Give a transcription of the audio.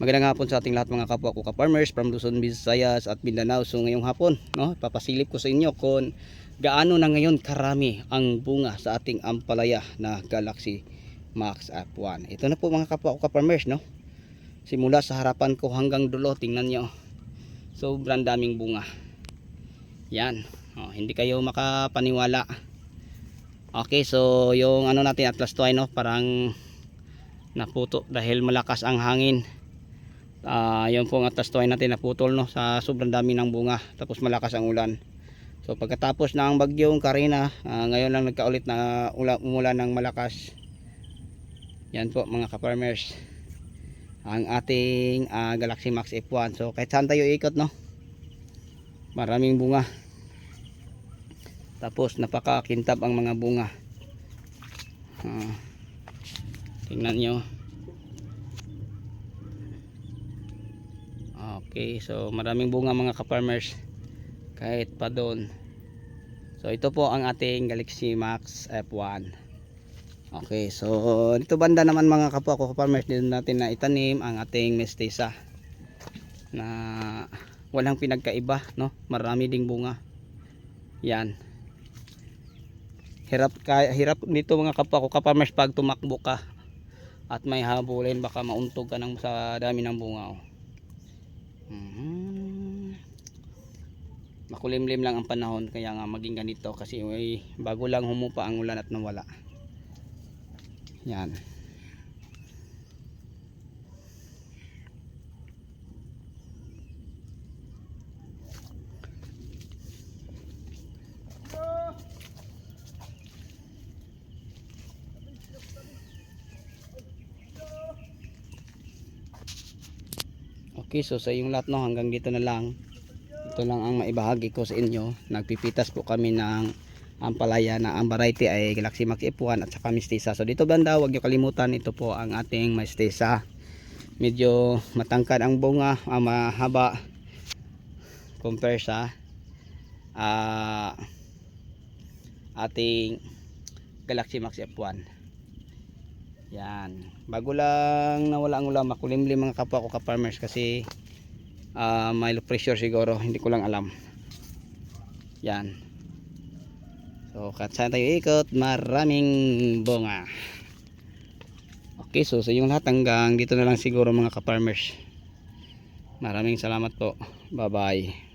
Magandang hapon sa ating lahat mga kapwa ko ka-farmers from Luzon, Visayas at Mindanao. So ngayong hapon, no, papasilip ko sa inyo kung gaano na ngayon karami ang bunga sa ating ampalaya na Galaxy Max F1. Ito na po mga kapwa ko ka-farmers, no. Simula sa harapan ko hanggang dulo, tingnan nyo. Sobrang daming bunga. Yan. Oh, hindi kayo makapaniwala. Okay, so yung ano natin Atlas Twine, no, parang naputo dahil malakas ang hangin uh, yun po ang atas tuway natin naputol no sa sobrang dami ng bunga tapos malakas ang ulan. So pagkatapos ng bagyong Karina uh, ngayon lang nagkaulit na ula, umulan ng malakas. Yan po mga ka-farmers. Ang ating uh, Galaxy Max F1 so kahit saan tayo ikot no? Maraming bunga. Tapos napakakintab ang mga bunga. Uh, tingnan nyo Okay, so maraming bunga mga ka-farmers kahit pa doon. So ito po ang ating Galaxy Max F1. Okay, so dito banda naman mga kapwa ko ka-farmers dito natin na itanim ang ating mestiza na walang pinagkaiba, no? Marami ding bunga. Yan. Hirap kaya hirap nito mga kapwa ko ka-farmers pag tumakbo ka at may habulin baka mauntog ka ng sa dami ng bunga. Oh. Makulimlim lang ang panahon kaya nga maging ganito kasi ay bago lang humupa ang ulan at nawala. Yan. Okay, so sa yung lahat no, hanggang dito na lang. Ito lang ang maibahagi ko sa inyo. Nagpipitas po kami ng ampalaya na ang variety ay Galaxy Max F1 at saka Mistisa. So dito banda, huwag niyo kalimutan, ito po ang ating Mistisa. Medyo matangkad ang bunga, ah, mahaba compare sa ah, ating Galaxy Max F1. Yan. Bago lang nawala ang ulam, makulimlim mga kapwa ko ka-farmers kasi uh, may low pressure siguro, hindi ko lang alam. Yan. So, kahit saan tayo ikot, maraming bunga. Okay, so sa yung lahat hanggang dito na lang siguro mga ka-farmers. Maraming salamat po. Bye-bye.